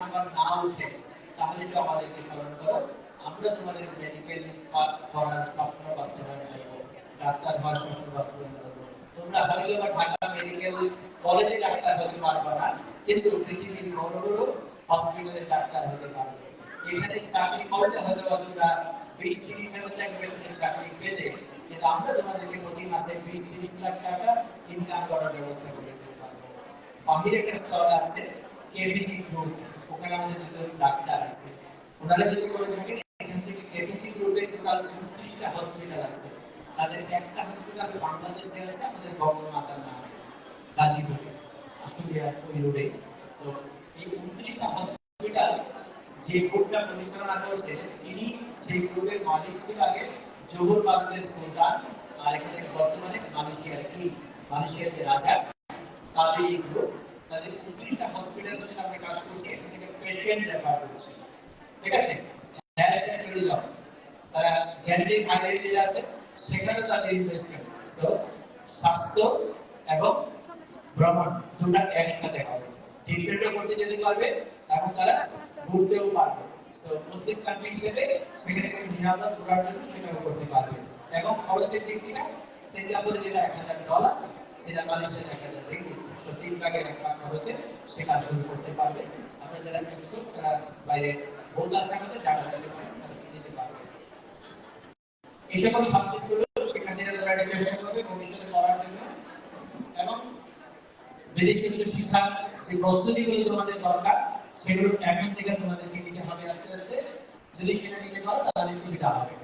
Number না উঠে, তাহলে একটু আমাদেরকে স্মরণ করো, আমরা তোমাদের মেডিকেল করার স্বপ্ন বাস্তবায়ন করব, ডাক্তার হওয়ার স্বপ্ন বাস্তবায়ন করব। তোমরা হয়তো বা ঢাকা মেডিকেল কলেজে ডাক্তার হতে পারবে না, কিন্তু পৃথিবীর বড় বড় হসপিটালে ডাক্তার হতে পারবে। এখানে চাকরি করতে হয়তো বা তোমরা বিশ তিরিশ হাজার টাকা চাকরি পেলে, কিন্তু আমরা তোমাদেরকে প্রতি মাসে বিশ তিরিশ লাখ টাকা ইনকাম করার ব্যবস্থা করে দিতে পারব। বাহিরে একটা স্তর আছে কেবিজি গ্রুপ ওখানে আমাদের ডাক্তার আছে। ওনারা যদি করে থাকেন, এখান থেকে কেবিজি গ্রুপের টোটাল উনত্রিশটা হসপিটাল আছে। তাদের একটা হসপিটাল বাংলাদেশে আছে আমাদের বঙ্গমাতার নাম। গাজীপুরে, আশুলিয়া ওই রোডে তো এই উনত্রিশটা হসপিটাল যে গ্রুপটা পরিচালনা করছে, তিনি সেই গ্রুপের মালিক ছিল আগে জহুর বাংলাদেশ সুলতান, আর এখানে বর্তমানে মালয়েশিয়ার কি মালয়েশিয়ার যে রাজা, তাদের এই গ্রুপ তাদের উনত্রিশটা হসপিটালের সাথে আমরা কাজ করছি, এখান থেকে পেশেন্ট রেফার করছি। ঠিক আছে? ট্যুরিজম তারা গ্যান্ডিক হাইওয়ে যেটা আছে সেখানে তাদের ইনভেস্টমেন্ট তো স্বাস্থ্য এবং ভ্রমণ দুটা একসাথে হবে। ট্রিটমেন্টও করতে যেতে পারবে এবং তারা ঘুরতেও পারবে। তো মুসলিম কান্ট্রি হিসেবে সেখানে কোনো নিরাপদ ঘোরার জন্য সেটাও করতে পারবে। এবং খরচের দিক থেকে সিঙ্গাপুরে যেটা এক হাজার ডলার সেটা মালয়েশিয়ার এক হাজার রিঙ্গিত তিন ভাগের খরচে সে কাজগুলো করতে পারবে। আমরা যারা ইচ্ছুক তারা বাইরে ভোট আছে আমাদের টাকা দিতে পারবে এই সকল সাবজেক্টগুলো শিক্ষার্থীরা তারা চেষ্টা করবে ভবিষ্যতে পড়ার জন্য। এবং বিদেশি যে শিক্ষা, যে প্রস্তুতিগুলো তোমাদের দরকার, সেগুলো এখন থেকে তোমাদেরকে নিতে হবে আস্তে আস্তে। যদি সেটা নিতে পারো, তাহলে সুবিধা হবে।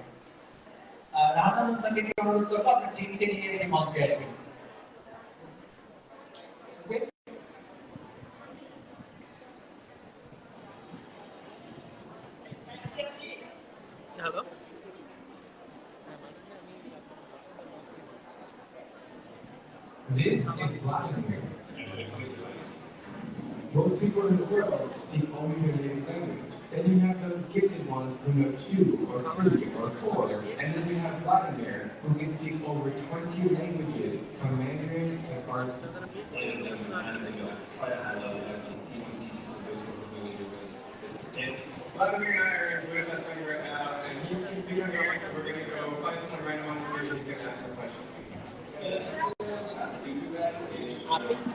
স্যারকে অনুরোধ করব? আপনার টিমকে নিয়ে মঞ্চে আসবেন। The only. Then you have those gifted ones who know two or three or four, and then you have Vladimir who can speak over 20 languages from Mandarin to Farsi. Vladimir and I are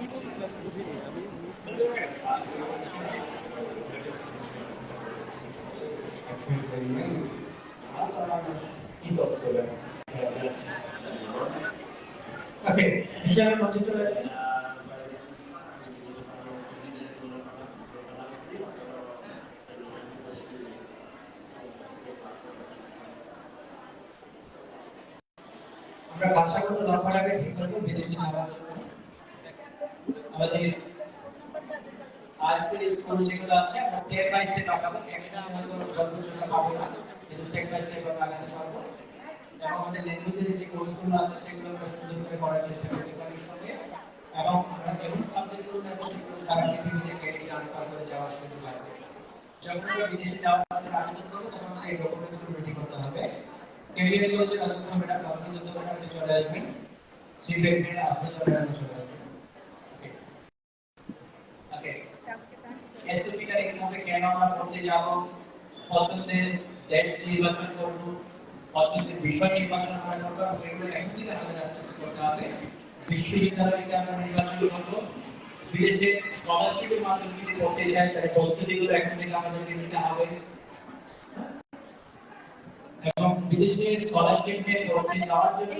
Translating languages. ওকে বিচারের মঞ্চে চলে যাবে আমরা ভাষাগত লক্ষ্যটাকে ঠিক করব বিদেশি যাওয়ার জন্য আমাদের আইসিএল স্কুল যেগুলো আছে আমরা স্টেপ বাই স্টেপ আগাবো একসাথে আমরা সর্বোচ্চটা পাবো না। কিন্তু স্টেপ বাই স্টেপ আমরা আগাতে পারব। এবং আমাদের ল্যাঙ্গুয়েজের যে কোর্সগুলো আছে, সেগুলো আমরা সুন্দর করে করার চেষ্টা করতে এবং আমরা এমন সাবজেক্টগুলো নেব যেগুলো সারা পৃথিবীতে ক্রেডিট ট্রান্সফার করে যাওয়ার সুযোগ আছে। যখন আমরা বিদেশে যাওয়ার জন্য আবেদন করব, তখন আমাদের এই ডকুমেন্টসগুলো রেডি করতে হবে। ক্যারিয়ার কলেজের অধ্যক্ষ ম্যাডাম আপনি যদি আপনি চলে আসবেন। চিফ এডমিন আপনি চলে আসবেন চলে আসবেন ওকে ওকে এসপিসিটার এক্সামে কেন আমরা পড়তে যাব পছন্দের দেশ নির্বাচন করব পছন্দের বিষয় নির্বাচন আমরা করব এবং এগুলো এখন থেকে আমাদের আস্তে আস্তে করতে হবে। বিশ্ববিদ্যালয়কে আমরা নির্বাচন করব। বিদেশে স্কলারশিপের মাধ্যমে যদি পড়তে চাই তাহলে প্রস্তুতিগুলো এখন থেকে আমাদেরকে নিতে হবে। এবং বিদেশে স্কলারশিপ নিয়ে পড়তে যাওয়ার জন্য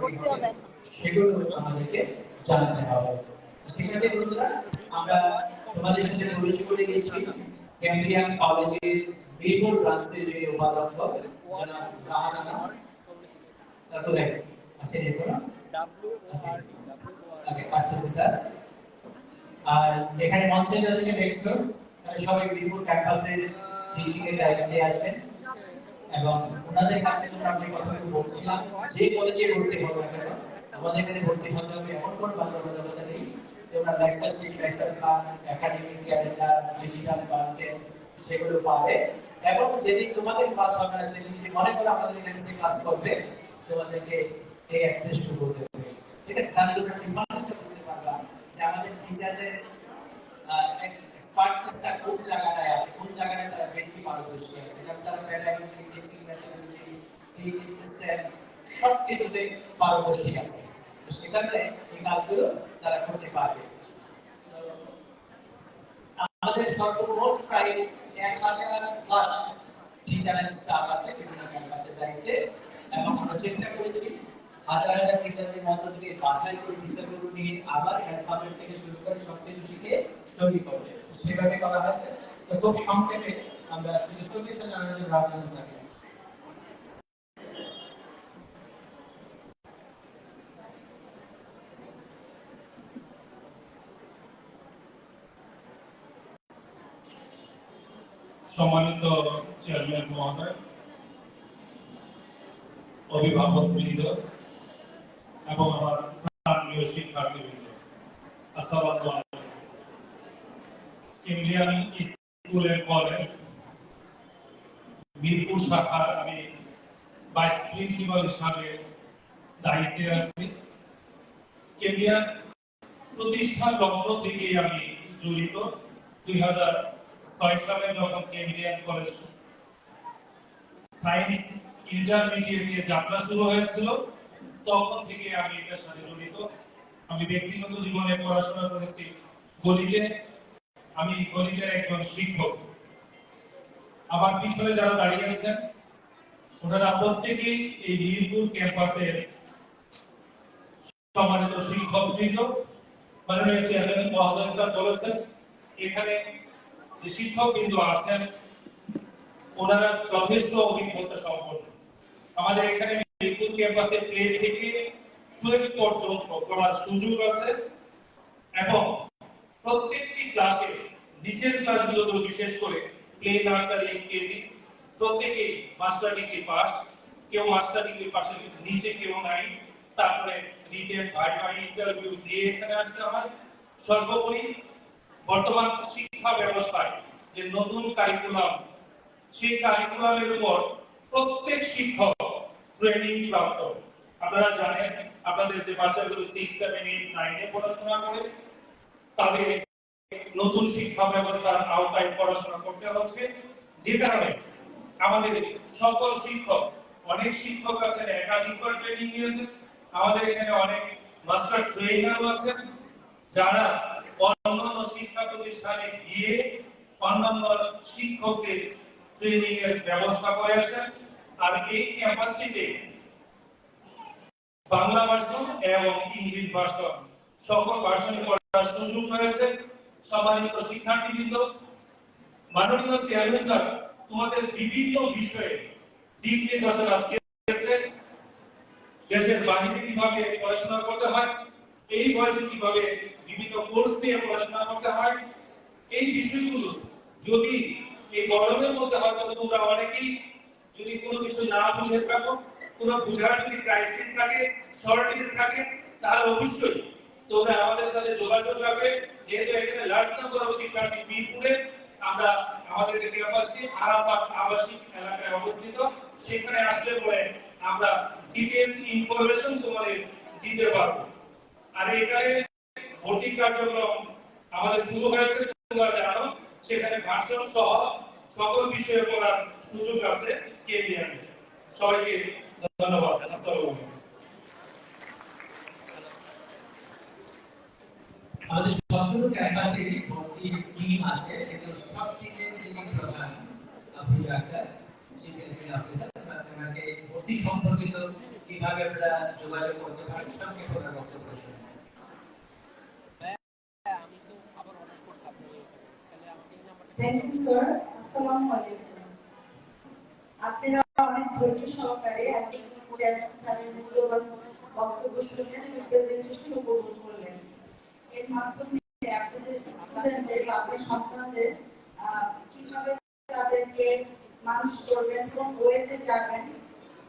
করতে। সেগুলো আমাদেরকে জানাতে হবে। সেখানে বন্ধুরা আমরা তোমাদের সাথে পরিচয় করে গেছি ক্যাম্ব্রিয়ান কলেজের বীরপুর ব্রাঞ্চের যে উপাধ্যক্ষ জনাব রাহানা স্যার কোথায় আছে দেখো না? ওকে আসতেছে স্যার। আর এখানে মঞ্চে যাদেরকে দেখছ তারা সবাই বীরপুর ক্যাম্পাসের টিচিং এর দায়িত্বে আছেন। এবং ওনাদের কাছে তোমরা আমি কথা বলছিলাম যে কলেজে ভর্তি না আমাদের এখানে ভর্তি হতে হবে এমন কোনো বাধ্যবাধকতা নেই। তোমরা lecture plan academic calendar digital content সেগুলো পাবে। এবং যেদিন তোমাদের ক্লাস হবে না, সেদিন মনে আমাদের এখানে ক্লাস করবে, তোমাদেরকে এই দেবে। ঠিক আছে? তাহলে তোমরা ডিফারেন্সটা বুঝতে যে আমাদের টিচারদের এক্সপার্টনেসটা কোন জায়গাটায় আছে, কোন জায়গাটায় তারা বেশি পারদর্শী আছে? যেমন তারা প্যাডাগজি টিচিং ম্যাথমেটিক্স সিস্টেম সব কিছুতে পারদর্শী আছে। সেখানে এই কাজগুলো তারা করতে পারবে। আমাদের সর্বমোট প্রায় এক হাজার প্লাস স্টাফ আছে বিভিন্ন ক্যাম্পাসের দায়িত্বে। এবং আমরা চেষ্টা করেছি হাজার হাজার টিচারদের মধ্য থেকে বাছাই করে টিচারগুলো নিয়ে আবার অ্যালফাবেট থেকে শুরু করে সব কিছু শিখে তৈরি করতে সেভাবে করা হয়েছে। তো খুব সংক্ষেপে আমরা শুধু জন্য রাজধানী সম্মানিত চেয়ারম্যান মহোদয়, অভিভাবক বৃন্দ এবং আমার প্রাণীয় আলাইকুম। Indian school and college, Mirpur শাখার আমি ভাইস প্রিন্সিপাল হিসাবে দায়িত্বে আছি। কেন্দ্রিয়ান প্রতিষ্ঠা লগ্ন থেকে আমি জড়িত। দুই হাজার ছয় যখন কেন্দ্রিয়ান কলেজ ইন্টারমিডিয়েটে যাত্রা শুরু হয়েছিল, তখন থেকে আমি সাথে জড়িত আমি ব্যক্তিগত জীবনে পড়াশোনা করেছি আমি একজন শিক্ষক। আমার পিছনে যারা দাঁড়িয়ে আছেন, ওনারা প্রত্যেকেই এই মিরপুর ক্যাম্পাসের শিক্ষক এখানে যে শিক্ষক বিন্দু আছেন, ওনারা যথেষ্ট অভিজ্ঞতা সম্পন্ন। আমাদের এখানে মিরপুর ক্যাম্পাসে প্লে থেকে টুয়েলভ পর্যন্ত পড়ার সুযোগ আছে এবং প্রত্যেকটি ক্লাসে, নিচের ক্লাসগুলোতে বিশেষ করে প্লে নার্সারি, কেজি, প্রত্যেকেই মাস্টার ডিগ্রি পাস। কেউ মাস্টার ডিগ্রি পাশে নিচে, কেউ নাই। তারপরে রিটেন ভাই ভাই ইন্টারভিউ দিয়ে এখানে আসতে হয় সর্বোপরি বর্তমান শিক্ষা ব্যবস্থায় যে নতুন কারিকুলাম সেই কারিকুলামের উপর প্রত্যেক শিক্ষক ট্রেনিং প্রাপ্ত। আপনারা জানেন, আপনাদের যে বাচ্চাগুলো সিক্স সেভেন এইট নাইনে পড়াশোনা করে, তাদের নতুন শিক্ষা ব্যবস্থার আওতায় পড়াশোনা করতে হচ্ছে। যে কারণে আমাদের সকল শিক্ষক, অনেক শিক্ষক আছেন একাধিকবার ট্রেনিং নিয়েছেন। আমাদের এখানে অনেক মাস্টার ট্রেনারও আছেন, যারা শিক্ষা প্রতিষ্ঠানে গিয়ে অন্যান্য শিক্ষকদের ট্রেনিং এর ব্যবস্থা করে আসেন আর এই ক্যাম্পাসটিতে বাংলা ভার্সন এবং ইংলিশ ভার্সন সকল ভার্সনে পড়ার সুযোগ রয়েছে। সম্মানিত শিক্ষার্থীবৃন্দ, মাননীয় চেয়ারম্যান স্যার তোমাদের বিভিন্ন বিষয়ে দিক নির্দেশনা দিয়েছে দেশের বাহিরে কীভাবে পড়াশোনা করতে হয়। এই বয়সে কীভাবে বিভিন্ন কোর্স নিয়ে পড়াশোনা করতে হয়, এই বিষয়গুলো যদি এই গরমের মধ্যে হয়তো তোমরা অনেকেই যদি কোনো কিছু না বুঝে থাকো, কোনো বুঝার যদি ক্রাইসিস থাকে শর্টেজ থাকে, তাহলে অবশ্যই তোমরা আমাদের সাথে যোগাযোগ রাখবে। যেহেতু এখানে লার্জ নাম্বার অফ শিক্ষার্থী মিরপুরে, আমরা আমাদের যে ক্যাম্পাসটি আরামবাগ আবাসিক এলাকায় অবস্থিত, সেখানে আসলে পরে আমরা ডিটেইলস ইনফরমেশন তোমাদের দিতে পারব। আর এখানে ভর্তি কার্যক্রম আমাদের শুরু হয়েছে তোমরা জানো, সেখানে ভাষণ সহ সকল বিষয়ে পড়ার সুযোগ আছে কেবিআর সবাইকে ধন্যবাদ, আসসালামু আলাইকুম। আমাদের সবগুলো ক্যাম্পাসে ভর্তি টিম আছে, কিন্তু সব টিমের যিনি প্রধান আপনি ডাক্তার চিফ অফিসার আপনাকে ভর্তি সম্পর্কিত কীভাবে আপনারা যোগাযোগ করতে পারেন সংক্ষেপে ওনার বক্তব্য শুনুন। থ্যাংক ইউ স্যার আসসালামু আলাইকুম। আপনারা অনেক ধৈর্য সহকারে একজন স্যারের মূল্যবান বক্তব্য শুনলেন এবং প্রেজেন্টেশন উপভোগ করলেন। এর মাধ্যমে আপনাদের স্টুডেন্টদের বা আপনার সন্তানদের আহ, কীভাবে তাদেরকে মানুষ করবেন কোন ওয়েতে যাবেন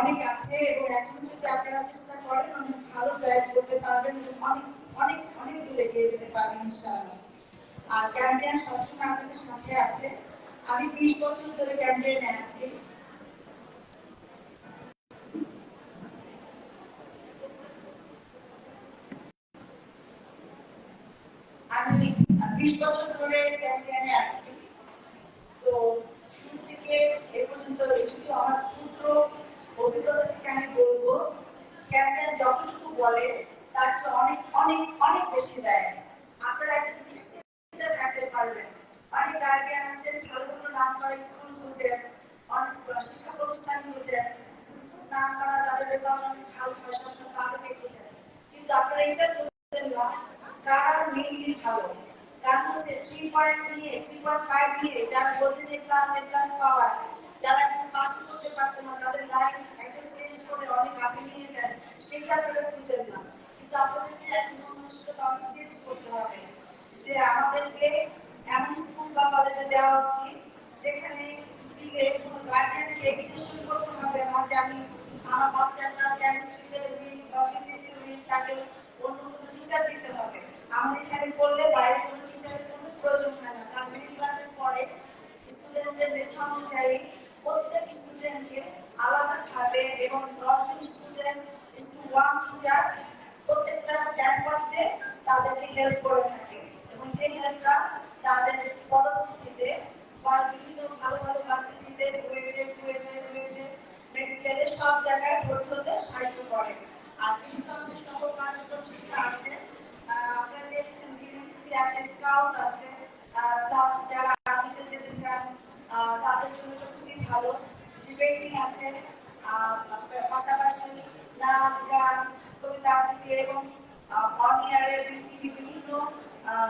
অনেক আছে এবং এখনও যদি আপনারা চেষ্টা করেন, অনেক ভালো ড্রাইভ করতে পারবেন এবং অনেক অনেক অনেক দূরে এগিয়ে যেতে পারবেন ইনশাআল্লাহ। আর ক্যাম্পিয়ান সবসময় আপনাদের সাথে আছে। আমি বিশ বছর ধরে ক্যাম্পিয়ানে আছি। আমি বিশ বছর ধরে ক্যাম্পিয়ানে আছি। তো শুরু থেকে এ পর্যন্ত এটুকু আমার ক্ষুদ্র অভিজ্ঞতা থেকে আমি বলব ক্যাম্পিয়ান যতটুকু বলে, তার চেয়ে অনেক অনেক অনেক বেশি দেয় আপনারা একটু নিশ্চিন্তে থাকতে পারবেন। অনেক গার্ডিয়ান আছে ভালো ভালো নাম করা স্কুল খুঁজেন, অনেক শিক্ষা প্রতিষ্ঠান খুঁজেন নাম করা যাদের রেজাল্ট অনেক ভালো হয় সবসময় তাদেরকে খুঁজেন। কিন্তু আপনারা এটা খুঁজছেন না, তারা মেইনলি ভালো। কারণ হচ্ছে থ্রি পয়েন্ট নিয়ে থ্রি পয়েন্ট ফাইভ নিয়ে যারা বলতে যে ক্লাস এ ক্লাস পাওয়ার যারা এখন পাস করতে পারতো না যাদের লাইফ একদম চেঞ্জ করে অনেক আগে নিয়ে যায় সেটা আপনারা খুঁজেন না। কিন্তু আপনাদেরকে এখন মানসিকতা অনেক চেঞ্জ করতে হবে, যে আমাদেরকে এমন স্কুল বা কলেজে দেওয়া উচিত, যেখানে দিলে কোনো গার্ডিয়ানকে এক্সটেনশন করতে হবে না, যে আমি আমার বাচ্চাটা কেমিস্ট্রিতে উইক বা ফিজিক্সে উইক তাকে অন্য কোনো টিচার দিতে হবে। আমাদের এখানে করলে বাইরে কোনো টিচারের কোনো প্রয়োজন হয় না, কারণ মেন ক্লাসের পরে স্টুডেন্টের মেধা অনুযায়ী প্রত্যেক স্টুডেন্টকে আলাদা ভাবে এবং দশজন স্টুডেন্ট ওয়ান টিচার প্রত্যেকটা ক্যাম্পাসে তাদেরকে হেল্প করে থাকে এবং যে হেল্পটা তাদের পরবর্তীতে বিভিন্ন ভালো ভালো ভার্সিটিতে কুয়েটে কুয়েটে কুয়েটে মেডিকেলে সব জায়গায় ভর্তি হতে সাহায্য করে। আর কিন্তু আমাদের সকল কার্যক্রম শিক্ষা আছে আপনারা দেখেছেন বিএনসিসি আছে স্কাউট আছে প্লাস যারা আর্মিতে যেতে চান তাদের জন্য ভালো ডিবেটিং আছে পাশাপাশি নাচ, গান, কবিতা আবৃত্তি এবং অনিয়ারে টিভি বিভিন্ন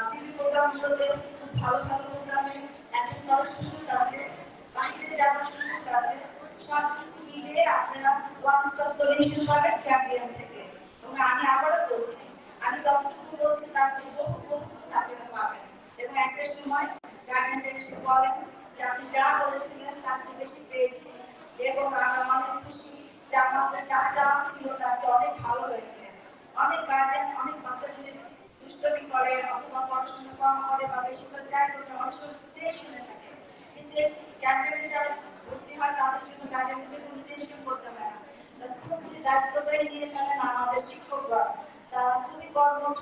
টিভি প্রোগ্রামগুলোতে খুব ভালো ভালো প্রোগ্রামে অ্যাটেন্ড করার সুযোগ আছে বাইরে যাওয়ার সুযোগ আছে। সব কিছু মিলিয়ে আপনারা ওয়ান স্টপ সলিউশন পাবেন ক্যাম্পিয়ন থেকে। এবং আমি আবারও বলছি, আমি যতটুকু বলছি তার চেয়ে বহু বহু আপনারা পাবেন। এবং একটা সময় গার্ডেনের এসে বলেন যে আপনি যা বলেছিলেন, তার চেয়ে বেশি পেয়েছি। এবং আমরা অনেক খুশি যে আমাদের যা চাওয়া ছিল, তার চেয়ে অনেক ভালো হয়েছে। অনেক গার্ডেন অনেক বাচ্চা যদি দুষ্টমি করে অথবা পড়াশোনা কম করে বা বেশি করে যাই করতে অনেক সময় টেনশনে থাকে। কিন্তু ক্যাম্পেনে যারা ভর্তি হয়, তাদের জন্য গার্ডেনদের কোনো টেনশন করতে হয় না। পুরোপুরি দায়িত্বটাই নিয়ে ফেলেন আমাদের শিক্ষকরা। তারা খুবই কর্মঠ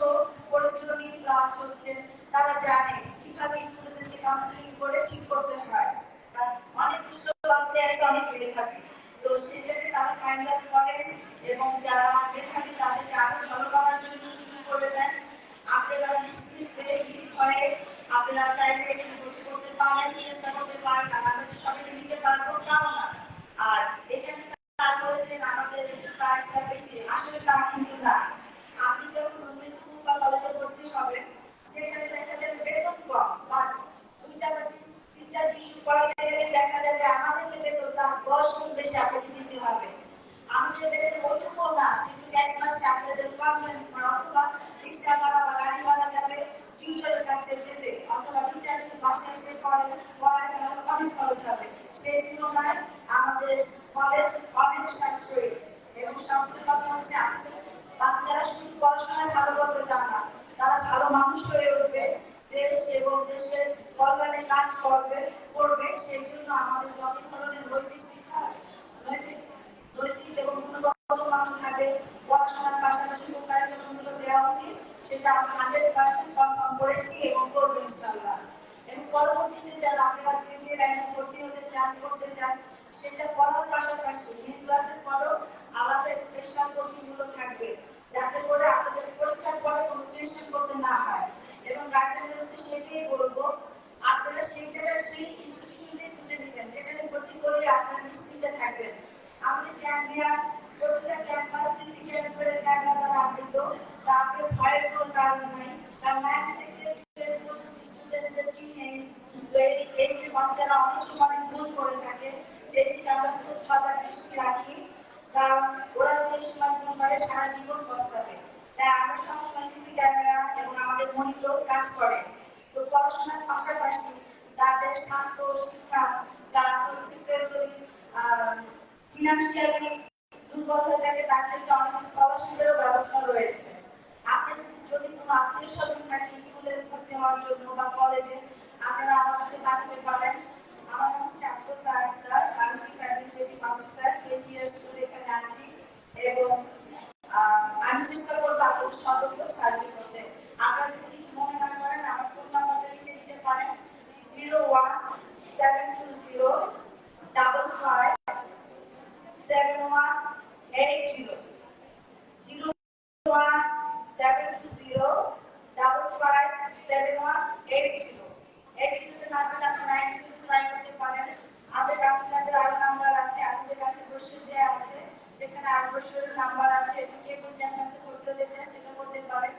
পরিশ্রমী ক্লাস হচ্ছে। তারা জানে কীভাবে স্টুডেন্টদেরকে কাউন্সিলিং করে ঠিক করতে হয়। অনেক দুষ্ট বাচ্চা আছে, অনেক বেড়ে থাকে তো সেটাকে তারা ফাইন্ড আউট করেন এবং যারা মেধাবী, তাদেরকে আরও ভালো করার জন্য শুরু করে দেন আপনারা নিশ্চিত হয়ে আপনারা চাইলে এখানে ভর্তি করতে পারেন, চেষ্টা করতে পারেন। আর আমরা সবাইকে নিতে পারব, তাও না। আর এখানে স্যার বলেছেন, আমাদের একটু প্রাইসটা বেশি। আসলে তা কিন্তু না। আপনি যখন স্কুল বা কলেজে ভর্তি হবেন এক মাসে আপনাদের কনভেন্স না অথবা রিক্সা ভাড়া বা গাড়ি ভাড়া যাবে টিউটরের কাছে যেতে অথবা টিচার যদি বাসায় এসে পড়ে পড়ায় তাহলে অনেক খরচ হবে সেই তুলনায় আমাদের কলেজ অনেক সাশ্রয়ী এবং সবচেয়ে কথা হচ্ছে আমাদের বাচ্চারা শুধু পড়াশোনায় ভালো করবে তা না তারা ভালো মানুষ হয়ে উঠবে দেশ এবং দেশের কল্যাণে কাজ করবে করবে সেই জন্য আমাদের যত ধরনের নৈতিক শিক্ষা নৈতিক নৈতিক এবং গুণগত মান থাকে পড়াশোনার পাশাপাশি যে কার্যক্রমগুলো দেওয়া উচিত সেটা আমরা হান্ড্রেড পার্সেন্ট কনফার্ম করেছি এবং করব ইনশাল্লাহ এবং পরবর্তীতে যারা আপনারা যে যে লাইনে ভর্তি করতে চান সেটা পড়ার পাশাপাশি মেন ক্লাসের পরও আলাদা স্পেশাল কোচিংগুলো থাকবে যাতে করে আপনাদের পরীক্ষার পরে কোনো টেনশন করতে না হয় এবং গার্জেনদের উদ্দেশ্যে সেটাই বলব আপনারা সেই জায়গায় সেই ইনস্টিটিউশনে খুঁজে নেবেন যেখানে ভর্তি করে আপনারা নিশ্চিন্তে থাকবেন আমাদের ক্যাম্পিয়া প্রতিটা ক্যাম্পাস সিসি ক্যাম্পের ক্যামেরা দ্বারা আবৃত তারপরে ভয়ের কোনো কারণ নাই কারণ নাইন থেকে টুয়েলভ পর্যন্ত স্টুডেন্টদের টিনেজ এই যে বাচ্চারা অনেক সময় ভুল করে থাকে যেদিকে আমরা খুব সজাগ দৃষ্টি রাখি কারণ ওরা যদি এই সময় ভুল করে সারা জীবন পস্তাবে তাই আমরা সবসময় সিসি ক্যামেরা এবং আমাদের মনিটর কাজ করে তো পড়াশোনার পাশাপাশি তাদের স্বাস্থ্য শিক্ষা প্লাস হচ্ছে যদি ফিনান্সিয়ালি দুর্বল হয়ে থাকে তার ক্ষেত্রে অনেক স্কলারশিপেরও ব্যবস্থা রয়েছে আপনি যদি যদি কোনো আত্মীয় স্বজন থাকে স্কুলে ভর্তি হওয়ার জন্য বা কলেজে আপনারা আমার কাছে পাঠাতে পারেন আমার নাম হচ্ছে আফরোজা আক্তার আমি chief administrative officer eight years ধরে এখানে আছি এবং আহ, আমি চেষ্টা করব আপনাদের সতর্ক সাহায্য করতে আপনারা যদি কিছু মনে না করেন আমার ফোন নাম্বারটা লিখে দিতে পারেন zero one seven two zero double five seven one eight zero zero one seven two zero double five seven one eight zero eight জিরোতে না পেলে আপনি নাইন জিরো ট্রাই করতে পারেন আমাদের কাউন্সিলারদের আরও নাম্বার আছে আপনাদের কাছে ব্রোশার দেওয়া আছে সেখানে আরও ব্রোশারের নাম্বার আছে এবং কে কোন ক্যাম্পাসে করতে হতে চান সেটা করতে পারেন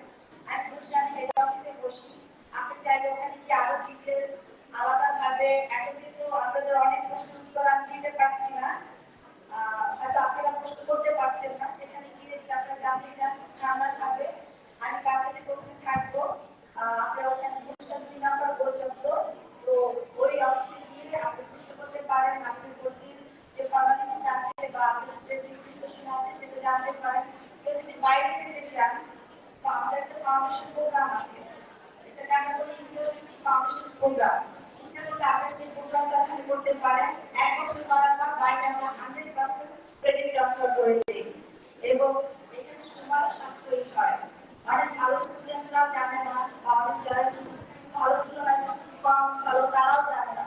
আমি বসে হেড অফিসে বসি আপনি চাইলে ওখানে কি আরও ডিটেলস আলাদাভাবে এখন যেহেতু আপনাদের অনেক প্রশ্ন উত্তর আমি দিতে পারছি না আহ, হয়তো আপনারা প্রশ্ন করতে পারছেন না সেখানে গিয়ে যদি আপনারা জানতে খাবে। আমি কালকে ওখানে থাকব। আপনারা ওখানে প্রতিষ্ঠান দুই নাম্বার পর্যন্ত তো। ওই অফিসে গিয়ে আপনি প্রশ্ন করতে পারেন। আপনি ভর্তির যে ফর্মালিটিস আছে বা যে প্রিপারেশন আছে সেটা জানতে পারেন। কেউ যদি বাইরে যেতে চান আমাদের একটা ফাউন্ডেশন প্রোগ্রাম আছে। আমরা বলি ইউনিভার্সিটি ফাউন্ডেশন প্রোগ্রাম ইচ্ছা করলে আপনারা সেই প্রোগ্রামটা এখানে করতে পারেন। এক বছর করার পর বাইরে আমরা হান্ড্রেড পার্সেন্ট ক্রেডিট ট্রান্সফার করে দিই এবং এখানে সময় সাশ্রয়ী হয় অনেক ভালো স্টুডেন্টরাও জানে না বা অনেক যারা একটু ভালো তুলনায় কম তারাও জানে না।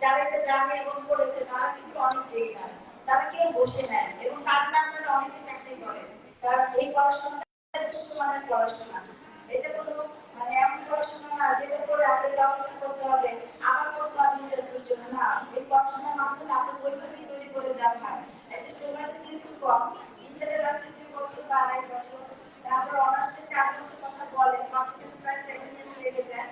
যারা এটা জানে এবং করেছে, তারা কিন্তু অনেক দেরি না তারা কেউ বসে নেয় এবং তাদের আপনারা অনেকে চাকরি করে। কারণ এই পড়াশোনাটা বিশ্বমানের পড়াশোনা। এটা কোনো মানে এমন পড়াশোনা না যেটা করে আপনি ডক্টর করতে হবে, আবার করতে হবে ইন্টারভিউর জন্য না, এই পড়াশোনার মাধ্যমে আপনি বৈজ্ঞানিক তৈরি করে দেওয়া হয়। একটা সময়টা যেহেতু কম ইন্টারের আছে দুই বছর বা আড়াই বছর, তারপর অনার্সে চার বছর কথা বলে মাস্টার প্রায় সেভেন ইয়ার্স লেগে যায়।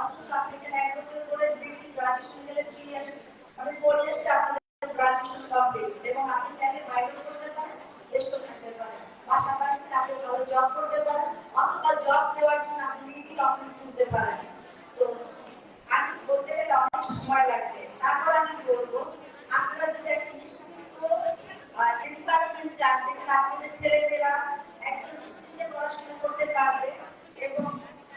অথচ আপনি এখানে এক বছর করে ডিগ্রি গ্রাজুয়েশন গেলে থ্রি ইয়ার্স মানে ফোর ইয়ার্স আপনাদের গ্রাজুয়েশন কমপ্লিট এবং আপনি চাইলে বাইরেও করতে পারেন দেশেও থাকতে পারেন। পাশাপাশি আপনি ভালো জব করতে পারেন, অথবা জব দেওয়ার জন্য আপনি নিজেই অফিস খুলতে পারেন। তো আমি বলতে গেলে অনেক সময় লাগবে। তারপর আমি বলব, আপনারা যদি একটা নিশ্চিত এনভায়রনমেন্ট চান, যেখানে আপনাদের ছেলেমেয়েরা একদম নিশ্চিন্তে পড়াশোনা করতে পারবে, এবং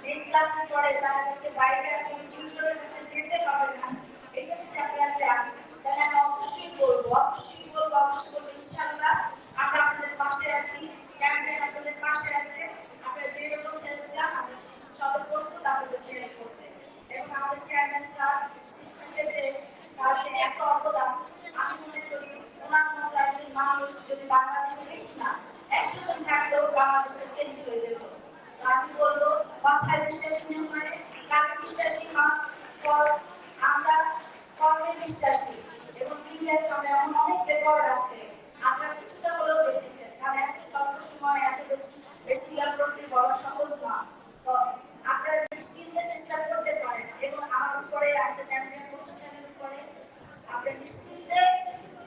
মেন ক্লাসে পড়ে তাদেরকে বাইরে একদম টিউটরের কাছে যেতে পারবে না। এটা যদি আপনারা চান, তাহলে আমি অবশ্যই বলব অবশ্যই বলব অবশ্যই বলব ইনশাল্লাহ আমরা আপনাদের পাশে আছি ক্যাম্পেইন আপনাদের পাশে আছে। আপনারা যেরকম হেল্প চান আমি সব প্রস্তুত আপনাদেরকে হেল্প করতে এবং আমাদের চেয়ারম্যান স্যার শিক্ষাক্ষেত্রে তার যে এত অবদান আমি মনে করি ওনার মতো একজন মানুষ যদি বাংলাদেশে বেশি না একশো জন থাকলেও বাংলাদেশে চেঞ্জ হয়ে যেত তো আমি বলব কথায় বিশ্বাসী নয় কাজে বিশ্বাসী হন কর- আমরা কর্মে বিশ্বাসী এবং প্রিমিয়ার কমে এমন অনেক রেকর্ড আছে আপনারা কিছুটা হলেও দেখেছেন কারণ এত স্বল্প সময় এত বেশি বেশি প্রতি বলা সহজ না তো আপনারা নিশ্চিন্তে চেষ্টা করতে পারেন এবং আমার উপরে আপনার ক্যাম্পেইন প্রতিষ্ঠানের উপরে আপনি নিশ্চিন্তে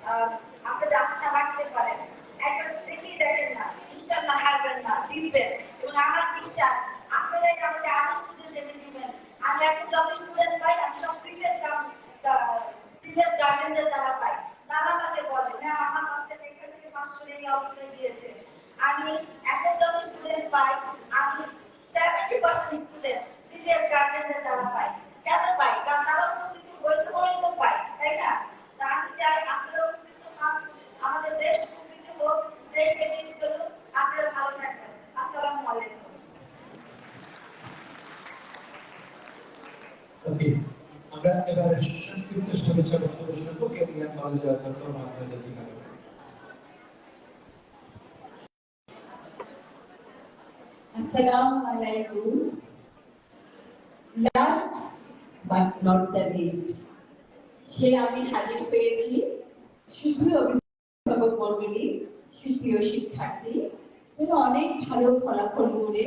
আহ, আপনাদের আস্থা রাখতে পারেন একবার দেখেই দেখেন না ইনশাল্লাহ হারবেন না জিতবেন এবং আমার বিশ্বাস আপনারাই আমাকে আরও স্টুডেন্ট এনে দিবেন আমি এখন যত স্টুডেন্ট পাই আমি সব প্রিভিয়াস প্রিভিয়াস গার্ডেনদের দ্বারা পাই তারা আমাকে বলে না আমার বাচ্চাটা এখান থেকে পাঁচশো এই অবস্থায় দিয়েছে। আমি এখন যত স্টুডেন্ট পাই, আমি সেভেন্টি পার্সেন্ট স্টুডেন্ট প্রিভিয়াস গার্ডেনদের দ্বারা পাই। কেন পাই? কারণ তারা উপকৃত হয়েছে বলেই তো পাই, তাই না? তা আমি চাই আপনারা উপকৃত হন, আমাদের দেশ উপকৃত হোক, দেশ এগিয়ে চলুক, আপনারা ভালো থাকবেন। আসসালামু আলাইকুম। আমরা এবার সংক্ষিপ্ত শুভেচ্ছা বক্তব্য শুনব। কেন্দ্রীয় কলেজের অধ্যক্ষ Mahatma Jyotika Assalamu alaikum. Last but not the least, সে আমি হাজির পেয়েছি সুপ্রিয় অভিভাবক মন্ডলী সুপ্রিয় শিক্ষার্থী যেন অনেক ভালো ফলাফল করে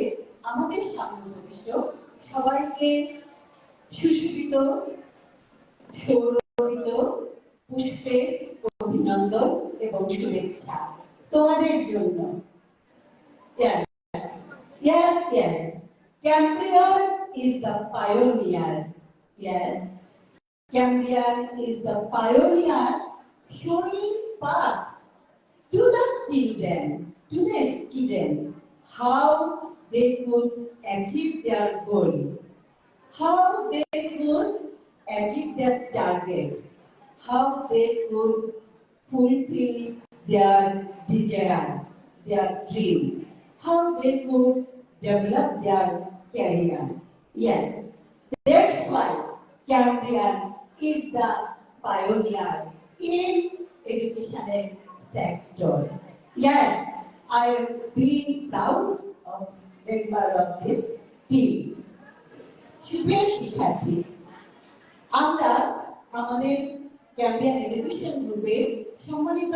আমাদের সামনে ভবিষ্যৎ সবাইকে সুশোভিত সৌরভিত পুষ্পের অভিনন্দন এবং শুভেচ্ছা তোমাদের জন্য Yes. Yes. Cambrian is the pioneer. Yes. Cambrian is the pioneer showing path to the children, to the student, how they could achieve their goal, how they could achieve their target, how they could fulfill their desire, their dream, how they could develop their career. Yes, that's why Cambrian is the pioneer in educational sector. Yes, I am being proud of member of this team. সুপ্রিয় শিক্ষার্থী আমরা আমাদের Campian education গ্রুপের সম্মানিত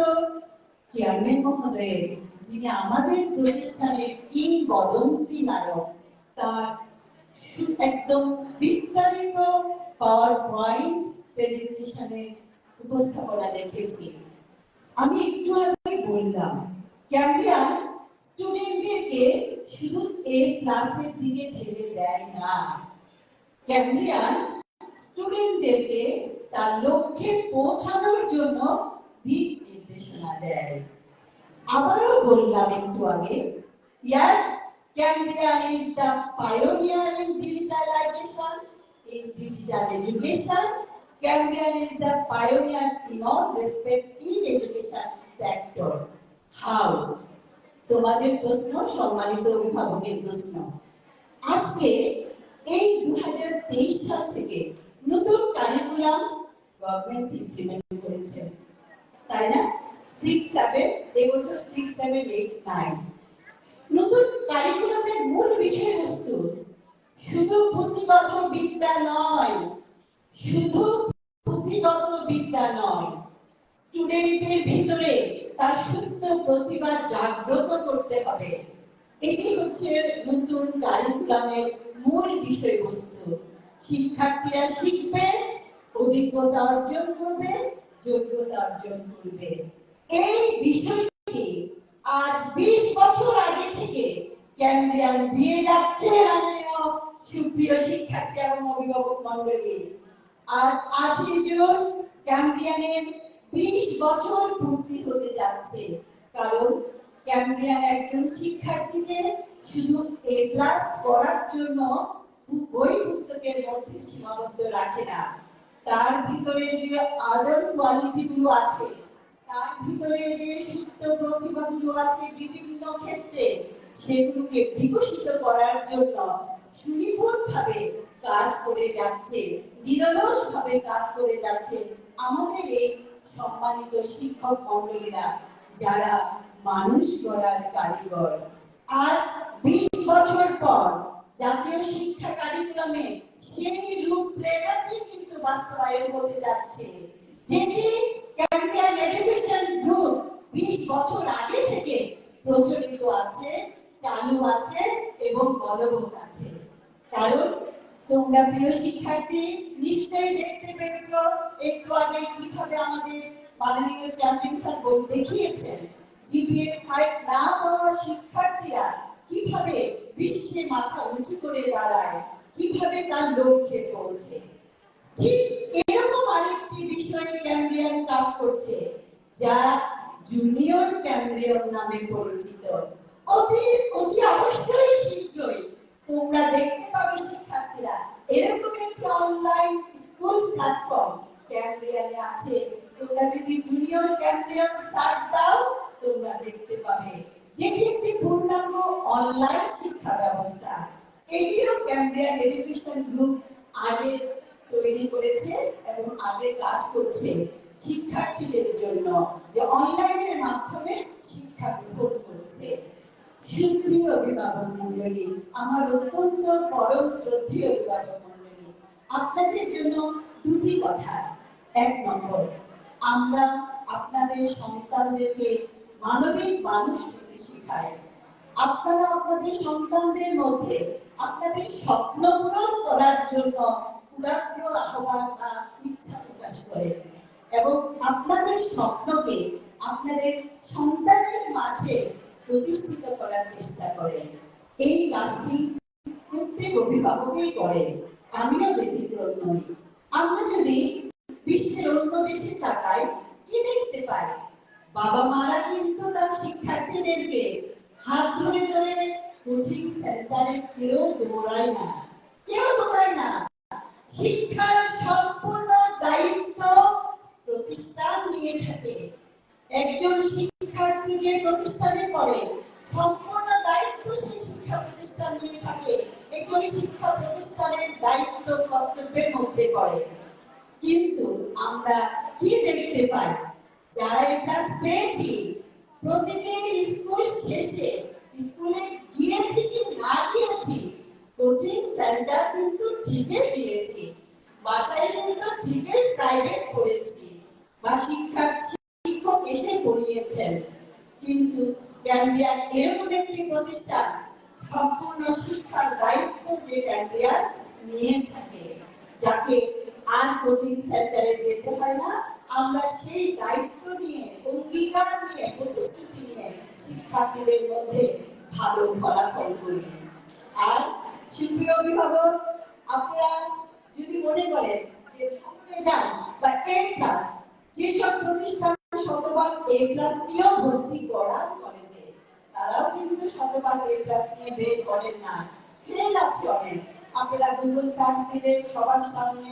chairman মহোদয়ের যিনি আমাদের প্রতিষ্ঠানের নায়ক, তার একদম বিস্তারিত পাওয়ার পয়েন্ট উপস্থাপনা দেখেছি। আমি একটু আগে বললাম স্টুডেন্টদেরকে শুধু এ ক্লাসের দিকে ঠেলে দেয় না। ক্যাম্পিয়ান স্টুডেন্টদেরকে তার লক্ষ্যে পৌঁছানোর জন্য দিক নির্দেশনা দেয়। আবারও বললাম একটু আগে yes Campian is the pioneer in digitalization in digital education Campian is the pioneer in respect in education sector how তোমাদের প্রশ্ন, সম্মানিত অভিভাবকের প্রশ্ন। আজকে এই দু হাজার তেইশ সাল থেকে নতুন কারিকুলাম গভর্নমেন্ট ইমপ্লিমেন্ট করেছে। তাই না? নতুন কারিকুলামের মূল বিষয়বস্তু, শুধু পুঁথিগত বিদ্যা নয়, শুধু পুঁথিগত বিদ্যা নয়। স্টুডেন্টের ভিতরে তার সুপ্ত প্রতিভা জাগ্রত করতে হবে। এটি হচ্ছে নতুন কারিকুলামের মূল বিষয়বস্তু। শিক্ষার্থীরা শিখবে, অভিজ্ঞতা অর্জন করবে, যোগ্যতা অর্জন করবে। এই বিষয়টি আজ বিশ বছর আগে থেকে ক্যাম্বিয়ান দিয়ে যাচ্ছে মাননীয় সুপ্রিয় শিক্ষার্থী এবং অভিভাবক মন্ডলী আজ আটই জুন ক্যাম্বিয়ানের বিশ বছর পূর্তি হতে যাচ্ছে। কারণ ক্যাম্বিয়ান একজন শিক্ষার্থীকে শুধু এ ক্লাস করার জন্য বই পুস্তকের মধ্যে সীমাবদ্ধ রাখে না। তার ভিতরে যে আদার কোয়ালিটি গুলো আছে তার ভিতরে যে সুপ্ত প্রতিভাগুলো আছে বিভিন্ন ক্ষেত্রে, সেগুলোকে বিকশিত করার জন্য সুনিপুণ ভাবে কাজ করে যাচ্ছে নিরলস ভাবে কাজ করে যাচ্ছে আমাদের এই সম্মানিত শিক্ষক মন্ডলীরা যারা মানুষ গড়ার কারিগর। আজ বিশ বছর পর জাতীয় শিক্ষা কারিকুলামে সেই রূপরেখাটি কিন্তু বাস্তবায়ন হতে যাচ্ছে, যেটি ক্যাম্পিয়ান এডুকেশন গ্রুপ বিশ বছর আগে থেকে প্রচলিত আছে, চালু আছে এবং বলবৎ আছে। কারণ তোমরা প্রিয় শিক্ষার্থী, নিশ্চয়ই দেখতে পেয়েছ একটু আগে কীভাবে আমাদের মাননীয় চেয়ারম্যান স্যার বই দেখিয়েছেন, জিপিএ ফাইভ না পাওয়া শিক্ষার্থীরা কীভাবে বিশ্বে মাথা উঁচু করে দাঁড়ায়, কীভাবে তার লক্ষ্যে পৌঁছে। ঠিক এরকম আরেকটি বিষয়ে ক্যাম্ব্রিয়ান কাজ করছে, যা জুনিয়র ক্যাম্ব্রিয়ন নামে পরিচিত। অতি অতি অবশ্যই শীঘ্রই তোমরা দেখতে পাবে শিক্ষার্থীরা এরকম একটি অনলাইন স্কুল প্ল্যাটফর্ম ক্যাম্ব্রিয়ানে আছে। তোমরা যদি জুনিয়র ক্যাম্ব্রিয়ন সার্চ দাও, তোমরা দেখতে পাবে যেটি একটি পূর্ণাঙ্গ অনলাইন শিক্ষা ব্যবস্থা। এটিও ক্যাম্ব্রিয়ান এডুকেশন গ্রুপ আগে তৈরি করেছে এবং আগে কাজ করছে। শিক্ষার্থীদের জন্য যে অনলাইনের মাধ্যমে শিক্ষা গ্রহণ করছে। সুপ্রিয় অভিভাবক মন্ডলী আমার অত্যন্ত পরম শ্রদ্ধীয় অভিভাবক মন্ডলী আপনাদের জন্য দুটি কথা। এক নম্বর, আমরা আপনাদের সন্তানদেরকে মানবিক মানুষ হতে শেখাই। আপনারা আপনাদের সন্তানদের মধ্যে আপনাদের স্বপ্ন পূরণ করার জন্য উদাত্ত আহ্বান বা ইচ্ছা প্রকাশ করে এবং আপনাদের স্বপ্নকে আপনাদের সন্তানের মাঝে প্রতিষ্ঠিত করার চেষ্টা করেন। এই কাজটি প্রত্যেক অভিভাবকই করেন, আমিও ব্যতিক্রম নই। আমরা যদি বিশ্বের অন্য দেশে তাকাই, কি দেখতে পাই? বাবা মারা কিন্তু তার শিক্ষার্থীদেরকে হাত ধরে ধরে কোচিং সেন্টারে কেউ দৌড়ায় না, কেউ দৌড়ায় না। শিক্ষার থাকে। একজন শিক্ষার্থী যে প্রতিষ্ঠানে পড়ে, সম্পূর্ণ দায়িত্ব সেই শিক্ষা প্রতিষ্ঠান থাকে। শিক্ষা প্রতিষ্ঠানের দায়িত্ব কর্তব্যের মধ্যে পড়ে। কিন্তু আমরা কি দেখতে পাই? যারা ক্লাস পেয়েছি স্কুল শেষে, স্কুলে গিয়েছি কি না গিয়েছি, কোচিং সেন্টার কিন্তু ঠিকই গিয়েছি, বাসায় কিন্তু ঠিকই প্রাইভেট পড়েছি। বা শিক্ষক এসে পড়িয়েছেন কিন্তু ক্যাম্বিয়ার এরকম একটি প্রতিষ্ঠান সম্পূর্ণ শিক্ষার দায়িত্ব যে ক্যাম্বিয়ার নিয়ে থাকে, যাকে আর কোচিং সেন্টারে যেতে হয় না। আমরা সেই দায়িত্ব নিয়ে, অঙ্গীকার নিয়ে, প্রতিশ্রুতি নিয়ে শিক্ষার্থীদের মধ্যে ভালো ফলাফল করি। আর সুপ্রিয় অভিভাবক, আপনারা যদি মনে করেন যে যান বা এ প্লাস যেসব প্রতিষ্ঠান শতভাগ এ প্লাস নিয়েও ভর্তি করার কলেজে, তারাও কিন্তু শতভাগ এ প্লাস নিয়ে বের করেন না। ফেল আছে অনেক। আপনারা গুগল সার্চ দিলে সবার সামনে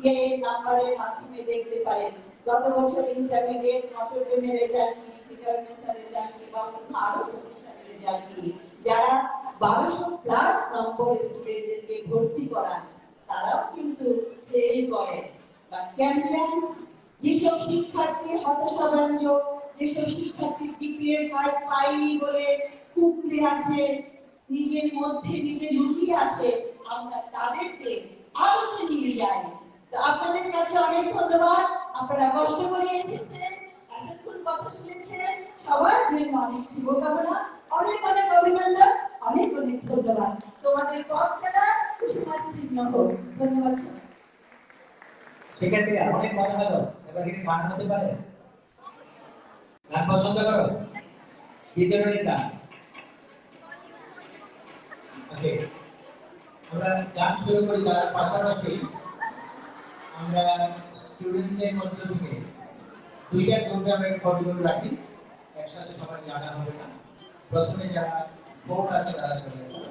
ইয়ে নাম্বারের মাধ্যমে দেখতে পারেন। গত বছর ইন্টারমিডিয়েট নটরডেমের রেজাল্ট যারা বারোশো প্লাস নম্বর স্টুডেন্টদেরকে ভর্তি করান, তারাও কিন্তু ফেল করেন। বা ক্যাম্পিয়ন যেসব শিক্ষার্থী হতাশাব্যঞ্জক যেসব শিক্ষার্থী জিপিএ ফাইভ পাইনি বলে কুকড়ে আছে, নিজের মধ্যে নিজে লুকিয়ে আছে, আমরা তাদেরকে আলোতে নিয়ে যাই। আপনাদের কাছে অনেক ধন্যবাদ। আপনারা কষ্ট করে এসেছেন, এতক্ষণ কথা শুনেছেন। সবার জন্য অনেক শুভকামনা, অনেক অনেক অভিনন্দন, অনেক অনেক ধন্যবাদ। তোমাদের পথ কুসুমাস্তীর্ণ হোক। ধন্যবাদ। শিক্ষার্থীরা, অনেক কথা হলো। এবার কি গান হতে পারে? গান পছন্দ করো? কি ধরনের গান ওকে, আমরা গান শুরু করি তার পাশাপাশি আমরা স্টুডেন্টদের মধ্য থেকে দুইটা গ্রুপে আমরা ফটোগুলো রাখি। একসাথে সবাই জানা হবে না। প্রথমে যারা ফোর আছে তারা চলে আসবে।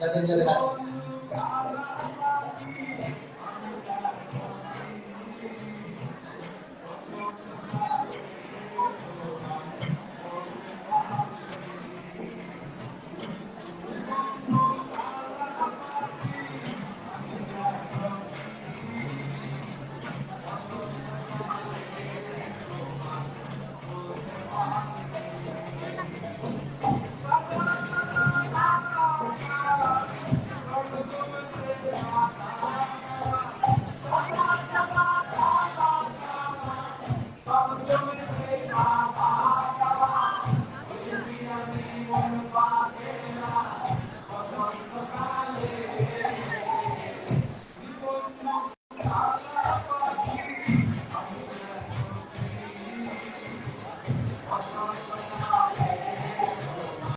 যাদের যাদের আছে।